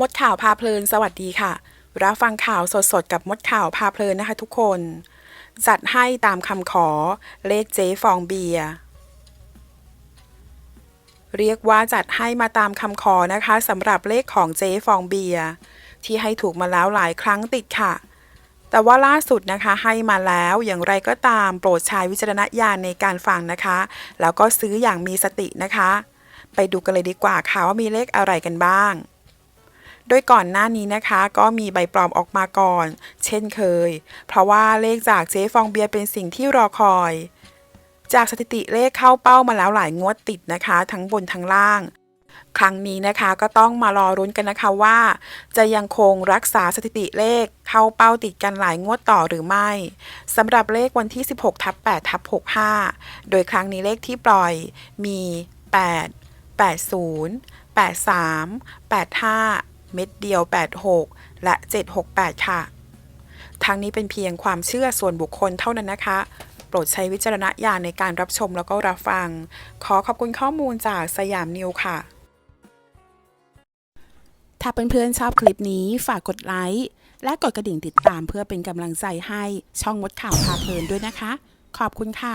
มดข่าวพาเพลินสวัสดีค่ะ รับฟังข่าวสดๆ กับมดข่าวพาเพลินนะคะทุกคน จัดให้ตามคำขอเลขเจ๊ฟองเบียร์เรียกว่าจัดให้มาตามคำขอนะคะสำหรับเลขของเจ๊ฟองเบียร์ที่ให้ถูกมาแล้วหลายครั้งติดค่ะ แต่ว่าล่าสุดนะคะให้มาแล้วอย่างไรก็ตามโปรดใช้วิจารณญาณในการฟังนะคะ แล้วก็ซื้ออย่างมีสตินะคะ ไปดูกันเลยดีกว่าค่ะว่ามีเลขอะไรกันบ้าง โดยก่อนหน้านี้นะคะ ก็มีใบปลอมออกมาก่อน เช่นเคย เพราะว่าเลขจากเจ๊ฟองเบียร์เป็นสิ่งที่รอคอย จากสถิติเลขเข้าเป้ามาแล้วหลายงวดติดนะคะ ทั้งบนทั้งล่าง ครั้งนี้นะคะก็ต้องมารอรุ้นกันนะคะว่า จะยังคงรักษาสถิติเลขเข้าเป้าติดกันหลายงวดต่อหรือไม่สำหรับเลขวันที่ 16ทับ8ทับ65 โดยครั้งนี้เลขที่ปล่อยมี 8 80 83 85 เม็ดเดียว 86 และ 768 ค่ะ ทั้งนี้เป็นเพียงความเชื่อส่วนบุคคลเท่านั้นนะคะ โปรดใช้วิจารณญาณในการรับชมแล้วก็รับฟัง ขอขอบคุณข้อมูลจากสยามนิวค่ะ ถ้าเพื่อนๆชอบคลิปนี้ฝากกดไลค์และกดกระดิ่งติดตามเพื่อเป็นกำลังใจให้ช่องมดข่าวพาเพลินด้วยนะคะ ขอบคุณค่ะ